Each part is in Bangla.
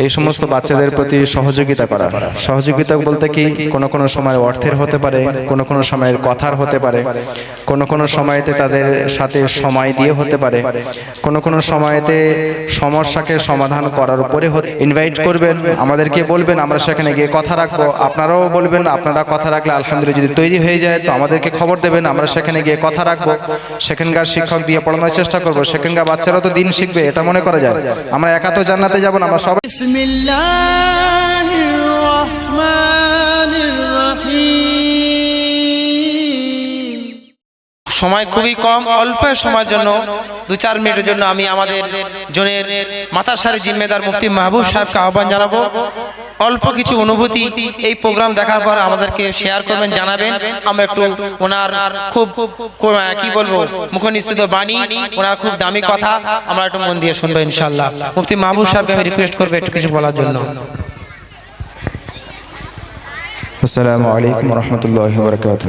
এই সমস্ত বাচ্চাদের প্রতি সহযোগিতা করা। সহযোগিতা বলতে কি কোনো কোনো সময় অর্থের হতে পারে কোনো কোনো সময়ের কথার হতে পারে কোনো কোনো সময়তে তাদের সাথে সময় দিয়ে হতে পারে। কোনো কোনো সময়তে সমস্যাকে সমাধান করার উপরে ইনভাইট করবেন। আমাদেরকে বলবেন আমরা সেখানে গিয়ে কথা রাখব। আপনারাও বলবেন আপনারা কথা রাখলে আলহামদুলিল্লাহ যদি তৈরি হয়ে যায় তো আমাদেরকে খবর দেবেন আমরা সেখানে গিয়ে কথা রাখব। সেখানকার শিক্ষক দিয়ে পড়ানোর চেষ্টা করব। সেখানকার বাচ্চারা তো দিন শিখবে এটা মনে করা যায় আমরা একা তো জান্নাতে যাব না আমরা সবাই بسم الله الرحمن الرحيم সময় খুবই কম অল্প সময়ের জন্য দু চার মিনিটের জন্য আমি আমাদের জনের মাতাসারি জিম্মেদার মুফতি মাহবুব সাহেবকে আহ্বান জানাবো অল্প কিছু অনুভূতি এই প্রোগ্রাম দেখার পর আমাদেরকে শেয়ার করবেন, জানাবেন। আমরা একটু ওনার খুব কি বলব মুখনিশ্চিত বাণী, ওনার খুব দামি কথা আমরা একটু মন দিয়ে শুনব ইনশাল্লাহ মুফতি মাহবুব সাহেবকে আমি রিকোয়েস্ট করব একটু কিছু বলার জন্য। আসসালামু আলাইকুম রহমতুল্লাহ বরকাত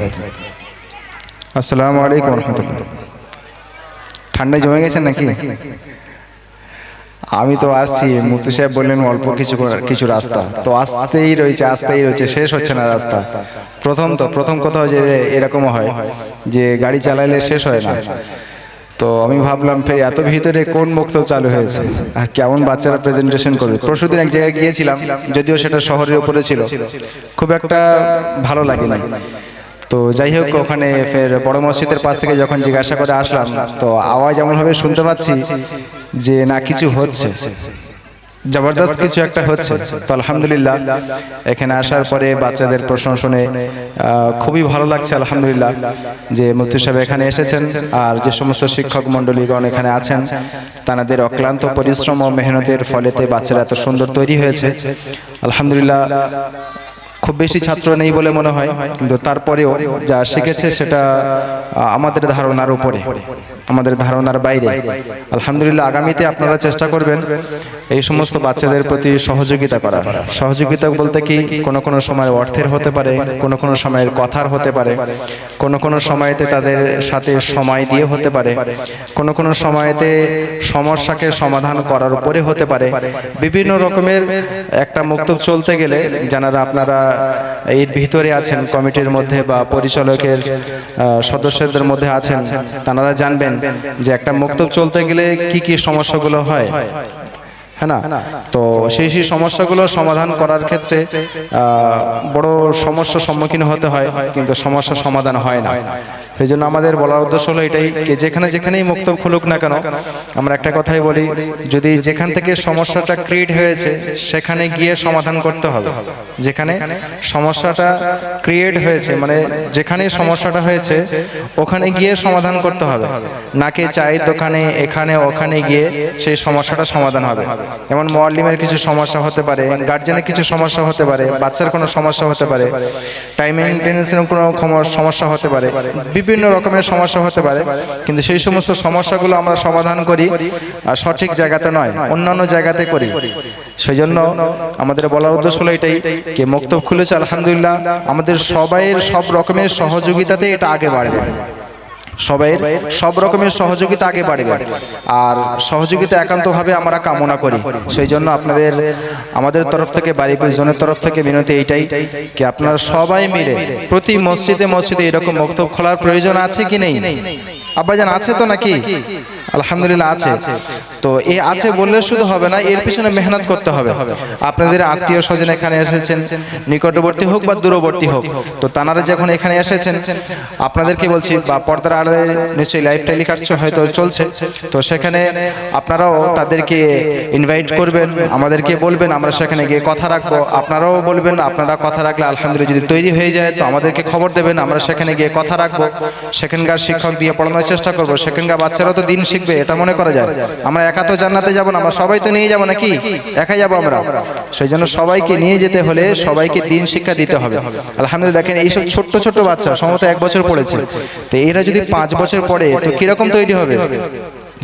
আসসালামু আলাইকুম রহমতুল্লাহ। ঠান্ডায় জমে গেছেন নাকি? আমি তো আসছি মুফতি সাহেব বললেন অল্প কিছু কিছু রাস্তা। তো আসতেই রয়েছে আসতেই রয়েছে শেষ হচ্ছে না রাস্তা। প্রথম তো প্রথম কোথাও যে এরকমও হয় যে গাড়ি চালাইলে শেষ হয় না। তো আমি ভাবলাম ফের এত ভিতরে কোন বক্তব্য চালু হয়েছে? আর কেমন বাচ্চারা প্রেজেন্টেশন করবে? পরশুদিন এক জায়গায় গিয়েছিলাম যদিও সেটা শহরের উপরে ছিল খুব একটা ভালো লাগে না তো যাই হোক ওখানে ফের বড় মসজিদের পাশ থেকে যখন জিজ্ঞাসা করে আসলাম তো আওয়াজ এমনভাবে শুনতে পাচ্ছি যে না কিছু হচ্ছে। জবরদস্ত কিছু একটা হচ্ছে। তো আলহামদুলিল্লাহ এখানে আসার পরে বাচ্চাদের প্রশ্ন শুনে খুবই ভালো লাগছে আলহামদুলিল্লাহ যে মুফতি সাহেব এখানে এসেছেন আর যে সমস্ত শিক্ষক মণ্ডলীগণ এখানে আছেন তাদের অক্লান্ত পরিশ্রম ও মেহনতের ফলেতে বাচ্চারা এত সুন্দর তৈরি হয়েছে। আলহামদুলিল্লাহ খুব বেশি ছাত্র নেই বলে মনে হয়। কিন্তু তারপরেও যা শিখেছে সেটা আমাদের ধারণার উপরে। আমাদের ধারণার বাইরে। আলহামদুলিল্লাহ, আগামীতে আপনারা চেষ্টা করবেন এই সমস্ত বাচ্চাদের প্রতি সহযোগিতা করা সহযোগিতা বলতে কি, কোনো কোনো সময় অর্থের হতে পারে, কোনো কোনো সময়ের কথার হতে পারে, কোনো কোনো সময়তে তাদের সাথে সময় দিয়ে হতে পারে, কোনো কোনো সময়তে সমস্যাকে সমাধান করার উপরে হতে পারে। বিভিন্ন রকমের একটা মুক্তব চলতে গেলে যারা আপনারা এর ভিতরে আছেন, কমিটির মধ্যে বা পরিচালকের সদস্যদের মধ্যে আছেন, তারা জানবেন যে একটা মুক্ত চলতে গেলে কি কি সমস্যাগুলো হয়? হ্যাঁ? না? তো সেই সেই সমস্যাগুলো সমাধান করার ক্ষেত্রে বড় সমস্যার সম্মুখীন হতে হয় কিন্তু সমস্যা সমাধান হয় না। সেই জন্য আমাদের বলার উদ্দেশ্য হলো এটাই যে যেখানে যেখানেই মুক্ত খুলুক না কেন, আমরা একটা কথাই বলি, যদি যেখান থেকে সমস্যাটা ক্রিয়েট হয়েছে, সেখানে গিয়ে সমাধান করতে হবে। যেখানে সমস্যাটা ক্রিয়েট হয়েছে মানে যেখানে সমস্যাটা হয়েছে, ওখানে গিয়ে সমাধান করতে হবে। নাকি চায়ের দোকানে, এখানে, ওখানে গিয়ে সেই সমস্যাটা সমাধান হবে। যেমন মোয়াল্লিমের কিছু সমস্যা হতে পারে, গার্জেনের কিছু সমস্যা হতে পারে, বাচ্চার কোনো সমস্যা হতে পারে টাইম মেনটেন্সের কোনো সমস্যা হতে পারে বিভিন্ন রকমের সমস্যা হতে পারে। কিন্তু সেই সমস্ত সমস্যাগুলো আমরা সমাধান করি আর সঠিক জায়গাতে নয়, অন্যান্য জায়গাতে করি। সেই জন্য আমাদের বলার উদ্দেশ্য হলো এটাই কে মুক্ত খুলেছে, আলহামদুলিল্লাহ, আমাদের সবাইয়ের সব রকমের সহযোগিতাতে এটা আগে বাড়বে। সবাইয়ের সব রকমের সহযোগিতা আগে বাড়বে। আর সহযোগিতা একান্তভাবে আমরা কামনা করি। সেই জন্য আপনাদের আমাদের তরফ থেকে বাড়ি জনের তরফ থেকে বিনতি এইটাই কি আপনারা সবাই মিলে প্রতি মসজিদে মসজিদে এরকম মক্তব খোলার প্রয়োজন আছে কি নেই? আব্বাজান আছে তো নাকি? আলহামদুলিল্লাহ আছে। তো এ আছে বললে শুধু হবে না এর পিছনে মেহনত করতে হবে। আপনাদের আত্মীয় স্বজন এখানে এসেছেন নিকটবর্তী হোক বা দূরবর্তী হোক তো তানারা যখন এখানে এসেছেন আপনাদেরকে বলছি বা পর্দার আড়ালে নিশ্চয়ই লাইভ টেলিকাস্ট হয়তো চলছে। তো সেখানে আপনারাও তাদেরকে ইনভাইট করবেন আমাদেরকে বলবেন আমরা সেখানে গিয়ে কথা রাখব। আপনারাও বলবেন আপনারা কথা রাখলে আলহামদুলিল্লাহ যদি তৈরি হয়ে যায় তো আমাদেরকে খবর দেবেন আমরা সেখানে গিয়ে কথা রাখব। সেখানকার শিক্ষক দিয়ে পড়ানোর চেষ্টা করব সেখানকার বাচ্চারাও তো দিন শিখবে এটা মনে করা যায় আমরা একা তো জান্নাতে যাব না, আমরা সবাই তো নিয়ে যাব নাকি? একাই যাব আমরা। সেই জন্য সবাইকে নিয়ে যেতে হলে সবাইকে দিন শিক্ষা দিতে হবে। আলহামদুলিল্লাহ, দেখেন এইসব ছোট্ট ছোট্ট বাচ্চা, সম্ভবত এক বছর পড়েছে। তো এরা যদি পাঁচ বছর পড়ে, তো কীরকম তৈরি হবে?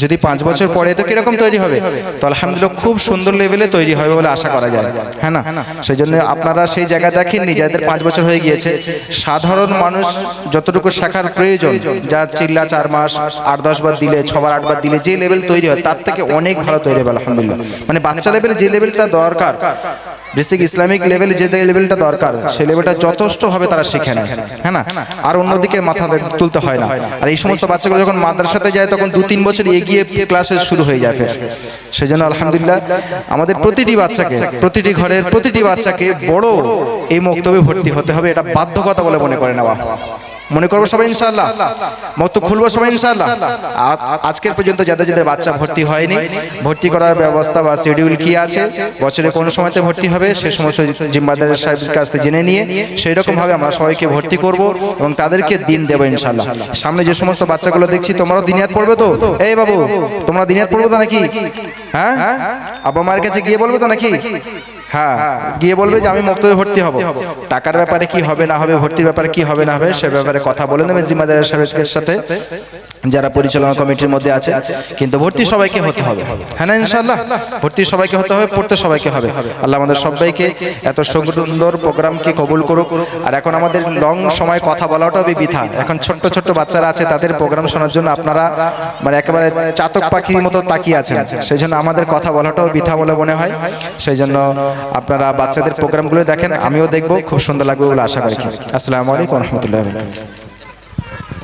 যদি পাঁচ বছর পরে তো কীরকম তৈরি হবে? তো আলহামদুলিল্লাহ খুব সুন্দর লেভেলে তৈরি হবে বলে আশা করা যায়। হ্যাঁ না? সেই জন্য আপনারা সেই জায়গা দেখেননি যাদের পাঁচ বছর হয়ে গিয়েছে। সাধারণ মানুষ যতটুকু শেখার প্রয়োজন যা চিল্লা চার মাস আট দশ বার দিলে ছবার আটবার দিলে যে লেভেল তৈরি হয় তার থেকে অনেক ভালো তৈরি হবে আলহামদুলিল্লাহ। মানে বাচ্চা লেভেলে যে লেভেলটা দরকার বেসিক ইসলামিক লেভেলে যে লেভেলটা দরকার সেই লেভেলটা যথেষ্ট হবে তারা শিখে নেয় হ্যাঁ না। আর অন্যদিকে মাথা তুলতে হয় না? আর এই সমস্ত বাচ্চাগুলো যখন মাদ্রাসাতে যায় তখন দু তিন বছর এগিয়ে ক্লাসে শুরু হয়ে যাবে ফের সেই জন্য আলহামদুলিল্লাহ আমাদের প্রতিটি বাচ্চাকে প্রতিটি ঘরের প্রতিটি বাচ্চাকে বড় এই মক্তবে ভর্তি হতে হবে এটা বাধ্যকতা বলে মনে করে নেওয়া। মনে করব সবাই ইনশাআল্লাহ? মক্তব খুলবো সবাই ইনশাল্লাহ আজকের পর্যন্ত যাদের যাদের বাচ্চা ভর্তি হয়নি ভর্তি করার ব্যবস্থা বা শিডিউল কি আছে বছরে কোন সময়তে ভর্তি হবে সে সমস্ত জিম্মাদারের সাহেবের কাছ থেকে জেনে নিয়ে সেই রকম ভাবে আমরা সবাইকে ভর্তি করব এবং তাদেরকে দিন দেবো ইনশাল্লাহ সামনে যে সমস্ত বাচ্চাগুলো দেখছি তোমরাও দিনিয়াত পড়বে তো? এই বাবু তোমরা দিনিয়াত পড়বে তো নাকি? হ্যাঁ? আব্বা মায়ের কাছে গিয়ে বলবে তো নাকি? হ্যাঁ গিয়ে বলবে যে আমি মক্তবে ভর্তি হব। টাকার ব্যাপারে কি হবে না হবে ভর্তির ব্যাপারে কি হবে না হবে সে ব্যাপারে কথা বলে নেবে জিম্মাদারের সাহেবের সাথে। যারা পরিচালনা কমিটির মধ্যে আছে, কিন্তু ভর্তি সবাইকে হতে হবে। হ্যাঁ না, ইনশাআল্লাহ? ভর্তি সবাইকে হতে হবে, পড়তে সবাইকে হবে। আল্লাহ আমাদের সবাইকে এত সুন্দর প্রোগ্রামকে কবুল করুক। আর এখন আমাদের লং সময় কথা বলাটাও বৃথা এখন ছোট্ট ছোট্ট বাচ্চারা আছে, তাদের প্রোগ্রাম শোনার জন্য আপনারা মানে একেবারে চাতক পাখির মতো তাকিয়ে আছেন। সেই জন্য আমাদের কথা বলাটাও বৃথা বলে মনে হয়। সেই জন্য আপনারা বাচ্চাদের প্রোগ্রামগুলো দেখেন, আমিও দেখব, খুব সুন্দর লাগবে বলে আশা করি। আসসালামু আলাইকুম রহমতুল্লাহ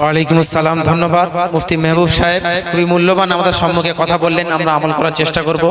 ওয়ালাইকুম আসসালাম, ধন্যবাদ। মুফতি মেহবুব সাহেব, খুবই মূল্যবান আমাদের সম্মুখে কথা বললেন, আমরা আমল করার চেষ্টা করব।